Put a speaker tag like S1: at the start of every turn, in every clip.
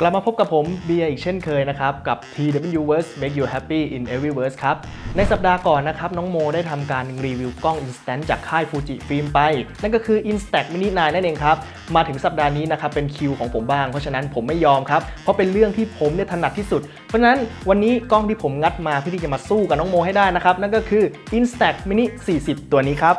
S1: กลับมาพบกับผมเบียร์อีกเช่นเคยนะครับ กับ TW Verse Make You Happy in Every Verse ครับ ในสัปดาห์ก่อนนะครับ น้องโมได้ทำการรีวิวกล้อง Instant จากค่าย Fuji Film ไป นั่นก็คือ Instax Mini 9 นั่นเองครับ มาถึงสัปดาห์นี้นะครับ เป็นคิวของผมบ้าง เพราะฉะนั้นผมไม่ยอมครับ เพราะเป็นเรื่องที่ผมเนี่ยถนัดที่สุด เพราะฉะนั้นวันนี้กล้องที่ผมงัดมาเพื่อที่จะมาสู้กับน้องโมให้ได้นะครับนั่นก็คือ Instax Mini 40 ตัวนี้ครับ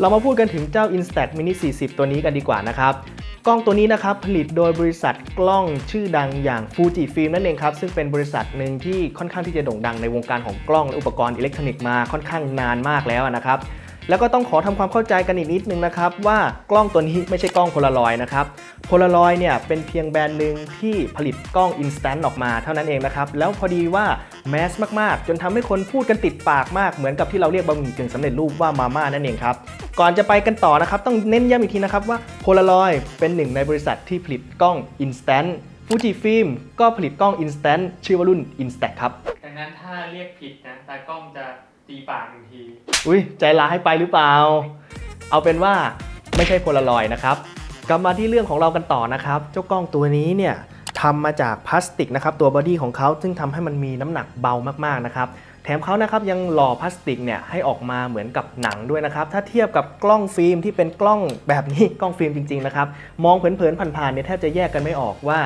S1: เรามาพูดกันถึงเจ้า Instax Mini 40 ตัวนี้กันดีกว่านะครับ กล้องตัวนี้นะครับผลิตโดยบริษัทกล้องชื่อดังอย่าง Fuji Film นั่นเองครับ ซึ่งเป็นบริษัทหนึ่งที่ค่อนข้างที่จะโด่งดังในวงการของกล้องและอุปกรณ์อิเล็กทรอนิกส์มาค่อนข้างนานมากแล้วนะครับ แล้วก็ต้องขอทำความเข้าใจกันอีกนิดนึงนะครับว่ากล้องตัวนี้ไม่ใช่กล้องโพลารอยนะครับโพลารอยเนี่ยเป็นเพียงแบรนด์หนึ่งที่ผลิตกล้อง Instant ออกมาเท่านั้นเองนะครับแล้วพอดีว่าแมสมากๆ จนทำให้คนพูดกันติดปากมากเหมือนกับที่เราเรียกบะหมี่กึ่งสำเร็จรูปว่ามาม่านั่นเองครับก่อนจะไปกันต่อนะครับต้องเน้นย้ำอีกทีนะครับว่าโพลารอยเป็นหนึ่งในบริษัทที่ผลิตกล้อง Instant Fuji Film ก็ผลิตกล้อง Instant ชื่อว่ารุ่น Instax ครับ
S2: ดังนั้นถ้าเรียกผิดนะตากล้องจะ ตีปากหนึ่งที
S1: อุ้ยใจร้ายไปหรือเปล่า เอาเป็นว่าไม่ใช่โพลารอยนะครับ กลับมาที่เรื่องของเรากันต่อนะครับ เจ้ากล้องตัวนี้เนี่ยทำมาจากพลาสติกนะครับ ตัวบอดี้ของเขาซึ่งทำให้มันมีน้ำหนักเบามากๆนะครับ แถมเขานะครับยังหล่อพลาสติกเนี่ยให้ออกมาเหมือนกับหนังด้วยนะครับ ถ้าเทียบกับกล้องฟิล์มที่เป็นกล้องแบบนี้กล้องฟิล์มจริงๆนะครับ มองเผินๆผ่านๆเนี่ยแทบจะแยกกันไม่ออกว่า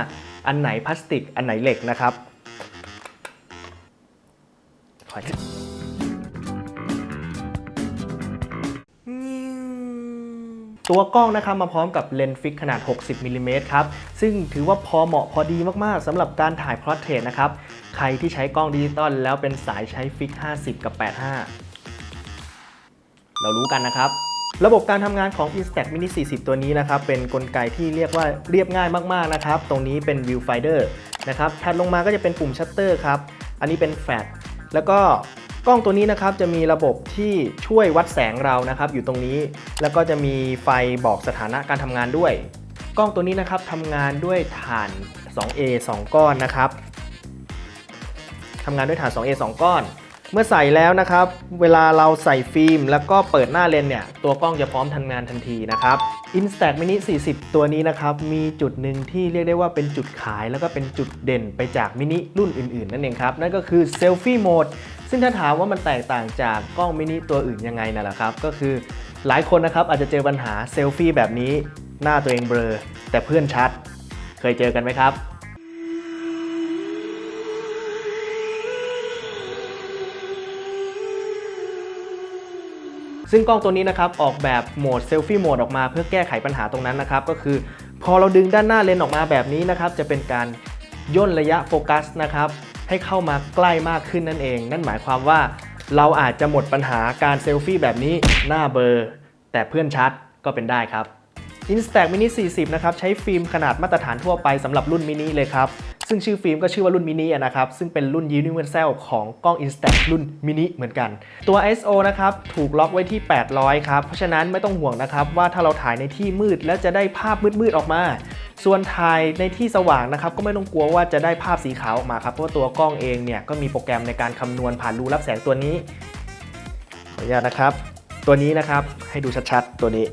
S1: อันไหนพลาสติกอันไหนเหล็กนะครับ ตัวกล้องนะครับมาพร้อมกับเลนส์ฟิกขนาด 60มิลลิเมตรครับ ซึ่งถือว่าพอเหมาะพอดีมากๆสำหรับการถ่ายพอร์เทรตนะครับ ใครที่ใช้กล้องดิจิตอลแล้วเป็นสายใช้ฟิก 50 กับ 85 เรารู้กันนะครับ ระบบการทำงานของ Instax Mini 40 ตัวนี้นะครับ เป็นนกลไกที่เรียกว่าเรียบง่ายมากๆนะครับ ตรงนี้เป็น Viewfinder นะครับ ถัดลงมาก็จะเป็นปุ่มชัตเตอร์ครับ อันนี้เป็นแฟลชแล้วก็ กล้องตัวนี้นะครับจะมีระบบที่ช่วยวัดแสงเรานะครับ อยู่ตรงนี้ แล้วก็จะมีไฟบอกสถานะการทำงานด้วย กล้องตัวนี้นะครับทำงานด้วยถ่าน 2A 2 ก้อนนะครับทำงานด้วยฐาน 2A 2 ก้อน เมื่อใส่แล้วนะครับ เวลาเราใส่ฟิล์ม แล้วก็เปิดหน้าเลนเนี่ย ตัวกล้องจะพร้อมทำงานทันทีนะครับ Instax Mini 40 ตัวนี้นะครับ มีจุดหนึ่งที่เรียกได้ว่าเป็นจุดขาย แล้วก็เป็นจุดเด่นไปจากมินิรุ่นอื่นๆ นั่นเองครับ นั่นก็คือเซลฟี่โหมด ซึ่งถ้าถามว่ามันแตกต่างจากกล้องมินิตัวอื่นยังไงนั่นแหละครับ ก็คือหลายคนนะครับอาจจะเจอปัญหาเซลฟี่แบบนี้หน้าตัวเองเบลอแต่เพื่อนชัด เคยเจอกันไหมครับ ซึ่งกล้องตัวนี้นะครับออกแบบโหมดเซลฟี่โหมดออกมาเพื่อแก้ไขปัญหาตรงนั้นนะครับ ก็คือพอเราดึงด้านหน้าเลนออกมาแบบนี้นะครับ จะเป็นการย่นระยะโฟกัสนะครับ ให้เข้ามาใกล้มากขึ้นนั่นเอง นั่นหมายความว่า เราอาจจะหมดปัญหาการเซลฟี่แบบนี้หน้าเบอร์ แต่เพื่อนชัดก็เป็นได้ครับ Instax Mini 40 นะครับ ใช้ฟิล์มขนาดมาตรฐานทั่วไปสำหรับรุ่นมินิเลยครับ ซึ่งชื่อฟิล์มก็ชื่อว่ารุ่นมินิอะนะครับ ซึ่งเป็นรุ่น Universal ของกล้อง Instax รุ่นมินิเหมือนกัน ตัว ISO นะครับ ถูกล็อกไว้ที่ 800 ครับ เพราะฉะนั้นไม่ต้องห่วงนะครับ ว่าถ้าเราถ่ายในที่มืดแล้วจะได้ภาพมืดๆออกมา ส่วนถ่ายในที่สว่างนะครับก็ไม่ต้องกลัวว่าจะได้ภาพสีขาวออกมาครับเพราะตัวกล้องเองเนี่ยก็มีโปรแกรมในการคำนวณผ่านรูรับแสงตัวนี้ขออนุญาตนะครับ ตัวนี้นะครับให้ดูชัดๆ ตัวนี้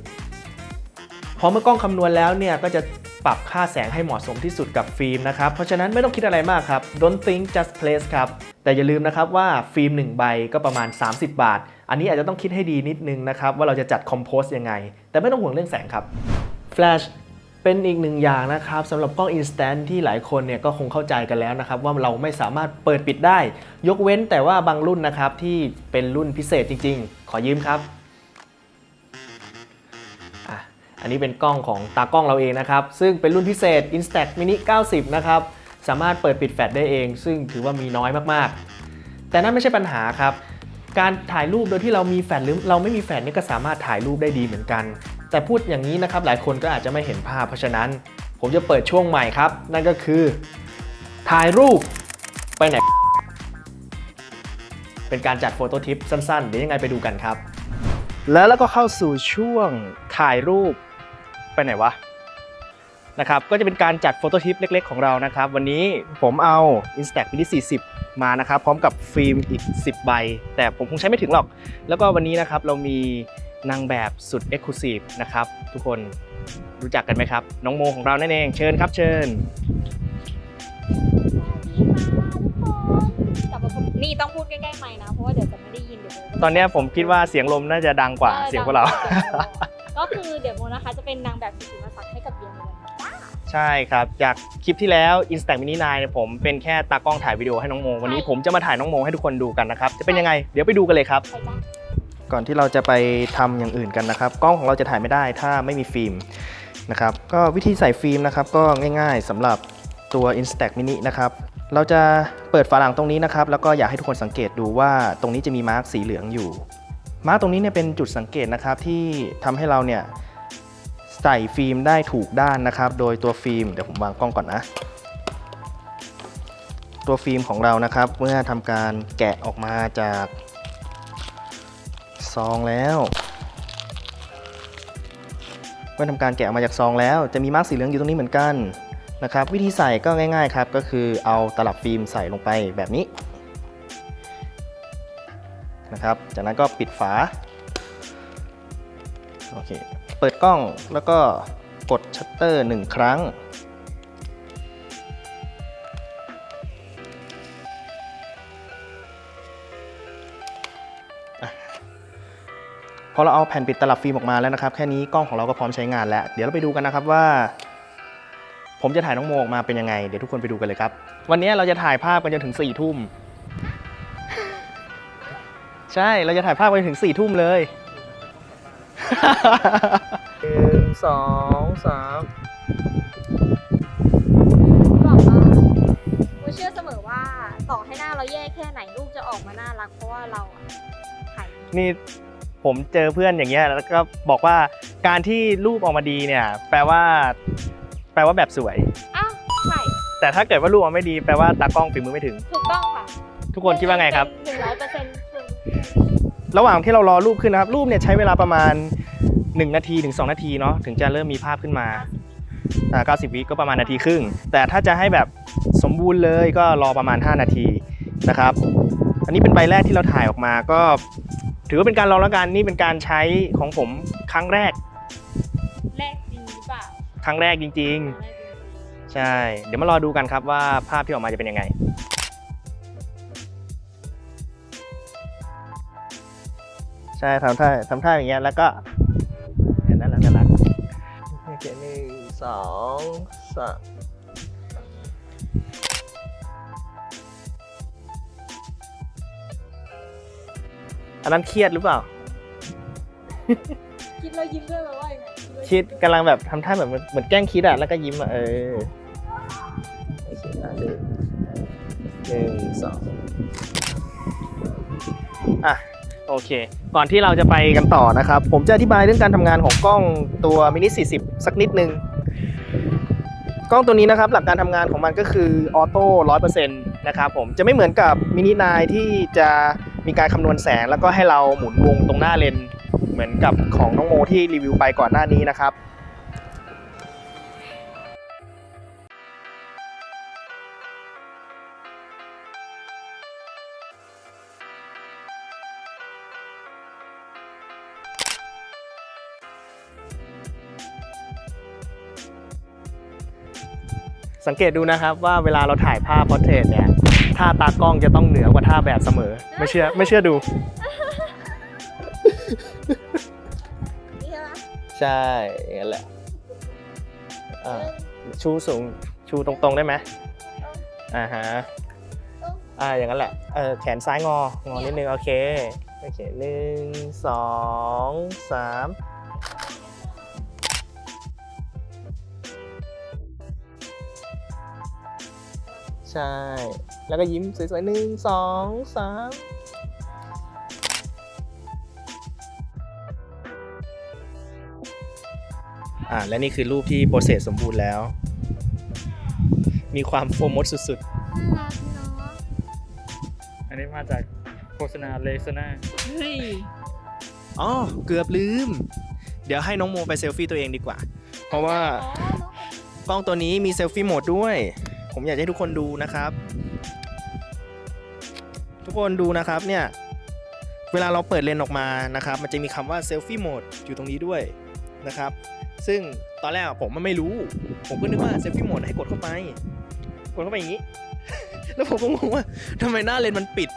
S1: พอเมื่อกล้องคำนวณแล้วเนี่ยก็จะปรับค่าแสงให้เหมาะสมที่สุดกับฟิล์มนะครับ เพราะฉะนั้นไม่ต้องคิดอะไรมากครับ don't think just place ครับ แต่อย่าลืมนะครับว่าฟิล์ม 1 ใบก็ประมาณ 30 บาท อันนี้อาจจะต้องคิดให้ดีนิดนึงนะครับ ว่าเราจะจัดคอมโพสยังไง แต่ไม่ต้องห่วงเรื่องแสงครับ Flash เป็นอีกหนึ่งอย่างนะครับสำหรับกล้อง Instant ที่หลายคนเนี่ยก็คงเข้าใจกันแล้วนะครับ ว่าเราไม่สามารถเปิดปิดได้ ยกเว้นแต่ว่าบางรุ่นนะครับ ที่เป็นรุ่นพิเศษจริง ๆ ขอยืมครับอะอันนี้เป็นกล้องของตากล้องเราเองนะครับ ซึ่งเป็นรุ่นพิเศษ Instax Mini 90 นะครับ สามารถเปิดปิดแฟลชได้เอง ซึ่งถือว่ามีน้อยมากๆ แต่นั่นไม่ใช่ปัญหาครับการถ่ายรูปโดยที่เรามีแฟลชหรือเราไม่มีแฟลชนี่ก็สามารถถ่ายรูปได้ดีเหมือนกัน แต่พูดอย่างนี้นะครับหลายคนก็อาจจะไม่เห็นภาพ เพราะฉะนั้น ผมจะเปิดช่วงใหม่ครับ นั่นก็คือ ถ่ายรูปไปไหน เป็นการจัดโฟโต้ทิปสั้นๆ เดี๋ยวยังไงไปดูกันครับ แล้วแล้วก็เข้าสู่ช่วงถ่ายรูปไปไหนวะนะครับก็จะเป็นการจัดโฟโต้ทริปเล็กๆ ของเรานะครับ วันนี้ผมเอา Instax Mini 40 มานะครับ พร้อมกับฟิล์มอีก 10 ใบ แต่ผมคงใช้ไม่ถึงหรอก แล้วก็วันนี้นะครับเรามี นางแบบสุด Exclusive นะครับ ทุกคนรู้จักกันไหมครับ น้องโมของเรานั่นเองเชิญครับเชิญ
S3: กลับมาพบนี่ต้องพูดใกล้ๆไมค์นะ เพราะว่าเดี๋ยวจะไม่ได้ยินเดี๋ยวโม
S1: ตอนเนี้ยผมคิดว่าเสียงลมน่าจะดังกว่าเสียงพวกเรา
S3: ก็คือเดี๋ยวโมนะคะจะเป็นนางแบบกิตติมศักดิ์ให้กับเบียร์เลยจ้า
S1: ใช่ครับ จากคลิปที่แล้ว Instax Mini 9เนี่ยผมเป็นแค่ตากล้องถ่ายวิดีโอให้น้องโม วันนี้ผมจะมาถ่ายน้องโมให้ทุกคนดูกันนะครับ จะเป็นยังไง เดี๋ยวไปดูกันเลยครับ
S3: ไปจ้า
S1: ก่อนที่เราจะไปทำอย่างอื่นกันนะครับ กล้องของเราจะถ่ายไม่ได้ถ้าไม่มีฟิล์มนะครับก็วิธีใส่ฟิล์มนะครับก็ง่ายๆสำหรับตัว Instax Mini นะครับเราจะเปิดฝาหลังตรงนี้นะครับ แล้วก็อยากให้ทุกคนสังเกตดูว่าตรงนี้จะมีมาร์กสีเหลืองอยู่ มาร์กตรงนี้เนี่ยเป็นจุดสังเกตนะครับที่ทำให้เราเนี่ยใส่ฟิล์มได้ถูกด้านนะครับ โดยตัวฟิล์มเดี๋ยวผมวางกล้องก่อนนะ ตัวฟิล์มของเรานะครับ เมื่อทำการแกะออกมาจาก ซองแล้วเมื่อทำการแกะออกมาจากซองแล้ว จะมีมาร์กสีเหลืองอยู่ตรงนี้เหมือนกันนะครับ วิธีใส่ก็ง่ายๆครับ ก็คือเอาตลับฟิล์มใส่ลงไปแบบนี้นะครับ จากนั้นก็ปิดฝาโอเคเปิดกล้องแล้วก็กดชัตเตอร์หนึ่งครั้ง พอเราเอาแผ่นปิดตลับฟิล์มออกมาแล้วนะครับ แค่นี้กล้องของเราก็พร้อมใช้งานแล้ว เดี๋ยวเราไปดูกันนะครับว่า ผมจะถ่ายน้องโมออกมาเป็นยังไง เดี๋ยวทุกคนไปดูกันเลยครับ วันนี้เราจะถ่ายภาพกันจนถึง4ี่ทุ่ม ใช่ เราจะถ่ายภาพกันจนถึง4ี่ทุ่มเลยหนึ่งสองสาม
S3: บอกว่าโมเชื่อเสมอว่าต่อให้หน้าเราแย่แค่ไหนลูกจะออกมาน่ารักเพราะว่าเราอะถ่ายดี
S1: นี่ ผมเจอเพื่อนอย่างเงี้ยแล้วก็บอกว่าการที่รูปออกมาดีเนี่ย แปลว่า แปลว่าแบบสวย
S3: อ้าวใช่
S1: แต่ถ้าเกิดว่ารูปออกมาไม่ดีแปลว่าตากล้องฝีมือไม่ถึง
S3: ถูกต้องค่ะ
S1: ทุกคนคิดว่าไงครับ
S3: หนึ่งร้อยเปอร์เซ็นต์
S1: ระหว่างที่เรารอรูปขึ้นนะครับรูปเนี่ยใช้เวลาประมาณ 1 นาทีถึง 2 นาทีเนาะถึงจะเริ่มมีภาพขึ้นมาอ่า90 วิก็ประมาณนาทีครึ่ง แต่ถ้าจะให้แบบสมบูรณ์เลยก็รอประมาณ 5 นาทีนะครับ อันนี้เป็นใบแรกที่เราถ่ายออกมาก็ ถือว่าเป็นการลองแล้วกันนี่เป็นการใช้ของผมครั้งแรก
S3: แรกจริงหรือเปล่า
S1: ครั้งแรกจริง
S3: แรกจริง
S1: ๆ ใช่ เดี๋ยวมารอดูกันครับว่าภาพที่ออกมาจะเป็นยังไง ใช่ทำท่าทำท่าอย่างเงี้ยแล้วก็เห็นนั่นแหละนั่นแหละโอเคหนึ่งสองสาม อันนั้นเครียดหรือเปล่า
S3: คิดแล้วยิ้มด้วยไหมว่ายังไงแล้ว
S1: คิดกำลังแบบทำท่าแบบเหมือนเหมือนแกล้งคิดอะแล้วก็ยิ้มอะเออโอเคอะหนึ่งหนึ่งสองอะ โอเค ก่อนที่เราจะไปกันต่อนะครับ ผมจะอธิบายเรื่องการทำงานของกล้องตัวมินิ 40 สักนิดนึง กล้องตัวนี้นะครับ หลักการทำงานของมันก็คือออโต้ร้อยเปอร์เซ็นต์นะครับผมจะไม่เหมือนกับมินินายที่จะ มีการคำนวณแสงแล้วก็ให้เราหมุนวงตรงหน้าเลนส์เหมือนกับของน้องโมที่รีวิวไปก่อนหน้านี้นะครับ สังเกตดูนะครับว่าเวลาเราถ่ายภาพพอร์เทรตเนี่ยท่าตากล้องจะต้องเหนือกว่าท่าแบบเสมอ ไม่เชื่อไม่เชื่อดู
S3: นี่ใช่ไหม
S1: ใช่อย่างนั้นแหละอ่าชูสูงชูตรงๆได้ไหมอ่าฮะอ่าอย่างนั้นแหละเออแขนซ้ายงองอนิดนึงโอเคโอเคหนึ่งสองสาม ใช่ แล้วก็ยิ้มสวยๆหนึ่งสองสามอ่าและนี่คือรูปที่โปรเซสสมบูรณ์แล้ว มีความโฟมดสุด
S3: น่ารักเนาะ
S2: อันนี้มาจากโฆษณาเลซนา
S3: เฮ้ย
S1: ๆ อ๋อ เกือบลืม เดี๋ยวให้น้องโมไปเซลฟี่ตัวเองดีกว่า เพราะว่า
S3: อ๋อน้องคนนี้
S1: กล้องตัวนี้มีเซลฟี่โหมดด้วย ผมอยากให้ทุกคนดูนะครับ ทุกคนดูนะครับเนี่ย เวลาเราเปิดเลนออกมานะครับ มันจะมีคำว่าเซลฟี่โหมดอยู่ตรงนี้ด้วยนะครับ ซึ่งตอนแรกผมมันไม่รู้ ผมก็นึกว่าเซลฟี่โหมดให้กดเข้าไป กดเข้าไปอย่างนี้ แล้วผมก็งงว่าทำไมหน้าเลนมันปิด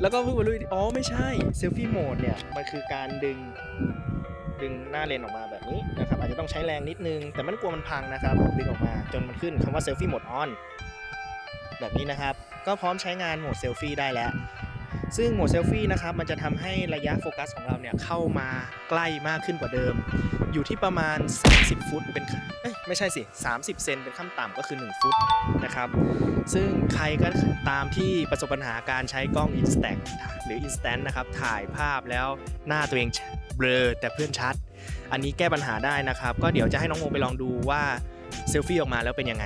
S1: แล้วก็เพิ่งมารู้อีกทีอ๋อไม่ใช่เซลฟี่โหมดเนี่ย มันคือการดึงดึงหน้าเลนออกมาแบบนี้นะครับ อาจจะต้องใช้แรงนิดนึง แต่มันกลัวมันพังนะครับดึงออกมาจนมันขึ้นคำว่าเซลฟี่โหมดออนแบบนี้นะครับ ก็พร้อมใช้งานโหมดเซลฟี่ได้แล้ว ซึ่งโหมดเซลฟี่นะครับมันจะทำให้ระยะโฟกัสของเราเนี่ยเข้ามาใกล้มากขึ้นกว่าเดิม อยู่ที่ประมาณ 30 ฟุตเป็นไม่ใช่สิ 30 เซนเป็นขั้นต่ำก็คือ 1 ฟุตนะครับ ซึ่งใครก็ตามที่ประสบปัญหาการใช้กล้อง Instax หรือ Instant นะครับ ถ่ายภาพแล้วหน้าตัวเองเบลอแต่เพื่อนชัด อันนี้แก้ปัญหาได้นะครับ ก็เดี๋ยวจะให้น้องโมไปลองดูว่าเซลฟี่ออกมาแล้วเป็นยังไง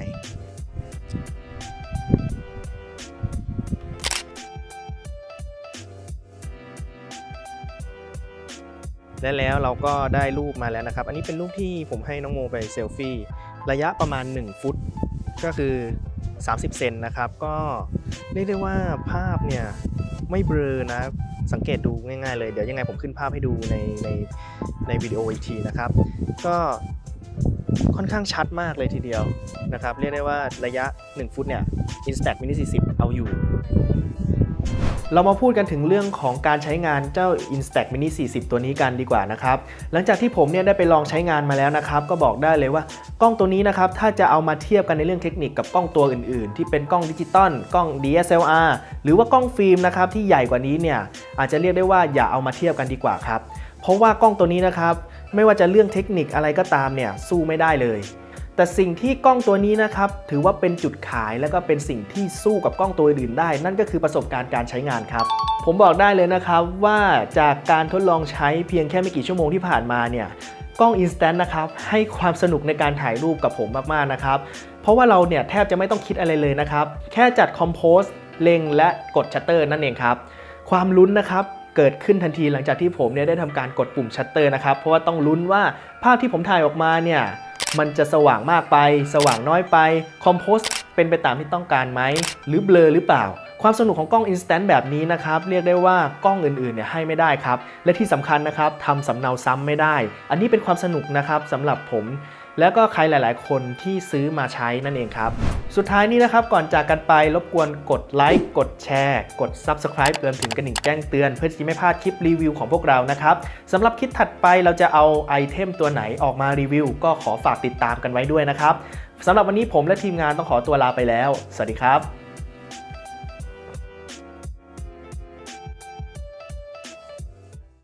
S1: และแล้วเราก็ได้รูปมาแล้วนะครับ อันนี้เป็นรูปที่ผมให้น้องโมไปเซลฟี่ ระยะประมาณ 1 ฟุต ก็คือ 30 เซนนะครับ ก็เรียกได้ว่าภาพเนี่ยไม่เบลอนะ สังเกตดูง่ายๆเลยเดี๋ยวยังไงผมขึ้นภาพให้ดูในในในวิดีโออีกทีนะครับ ก็ค่อนข้างชัดมากเลยทีเดียวนะครับ เรียกได้ว่าระยะ 1 ฟุตเนี่ย Instax Mini 40 เอาอยู่ เรามาพูดกันถึงเรื่องของการใช้งานเจ้า Instax Mini 40 ตัวนี้กันดีกว่านะครับ หลังจากที่ผมเนี่ยได้ไปลองใช้งานมาแล้วนะครับ ก็บอกได้เลยว่ากล้องตัวนี้นะครับ ถ้าจะเอามาเทียบกันในเรื่องเทคนิคกับกล้องตัวอื่นๆ ที่เป็นกล้องดิจิตอลกล้อง DSLR หรือว่ากล้องฟิล์มนะครับที่ใหญ่กว่านี้เนี่ยอาจจะเรียกได้ว่าอย่าเอามาเทียบกันดีกว่าครับ เพราะว่ากล้องตัวนี้นะครับไม่ว่าจะเรื่องเทคนิคอะไรก็ตามเนี่ยสู้ไม่ได้เลย แต่สิ่งที่กล้องตัวนี้นะครับ ถือว่าเป็นจุดขายและก็เป็นสิ่งที่สู้กับกล้องตัวอื่นได้ นั่นก็คือประสบการณ์การใช้งานครับ ผมบอกได้เลยนะครับว่าจากการทดลองใช้เพียงแค่ไม่กี่ชั่วโมงที่ผ่านมาเนี่ยกล้อง Instant นะครับ ให้ความสนุกในการถ่ายรูปกับผมมาก ๆ นะครับ เพราะว่าเราเนี่ยแทบจะไม่ต้องคิดอะไรเลยนะครับ แค่จัดคอมโพสเล็งและกดชัตเตอร์นั่นเองครับ ความลุ้นนะครับเกิดขึ้นทันทีหลังจากที่ผมเนี่ยได้ทำการกดปุ่มชัตเตอร์นะครับ เพราะว่าต้องลุ้นว่าภาพที่ผมถ่ายออกมาเนี่ย มันจะสว่างมากไป สว่างน้อยไปคอมโพสเป็นไปตามที่ต้องการไหมหรือเบลอหรือเปล่า ความสนุกของกล้อง Instant แบบนี้นะครับ เรียกได้ว่ากล้องอื่นๆเนี่ยให้ไม่ได้ครับ และที่สำคัญนะครับทำสำเนาซ้ำไม่ได้ อันนี้เป็นความสนุกนะครับสำหรับผม แล้วก็ใครหลาย ๆ คนที่ซื้อมาใช้นั่นเองครับ สุดท้ายนี้นะครับก่อนจากกันไปรบกวนกดไลค์กดแชร์ กด Subscribe รวมถึงกระดิ่งแจ้งเตือน เพื่อที่ไม่พลาดคลิปรีวิวของพวกเรานะครับสำหรับคลิปถัดไปเราจะเอาไอเทมตัวไหนออกมารีวิว ก็ขอฝากติดตามกันไว้ด้วยนะครับสำหรับวันนี้ผมและทีมงานต้องขอตัวลาไปแล้ว สวัสดีครับ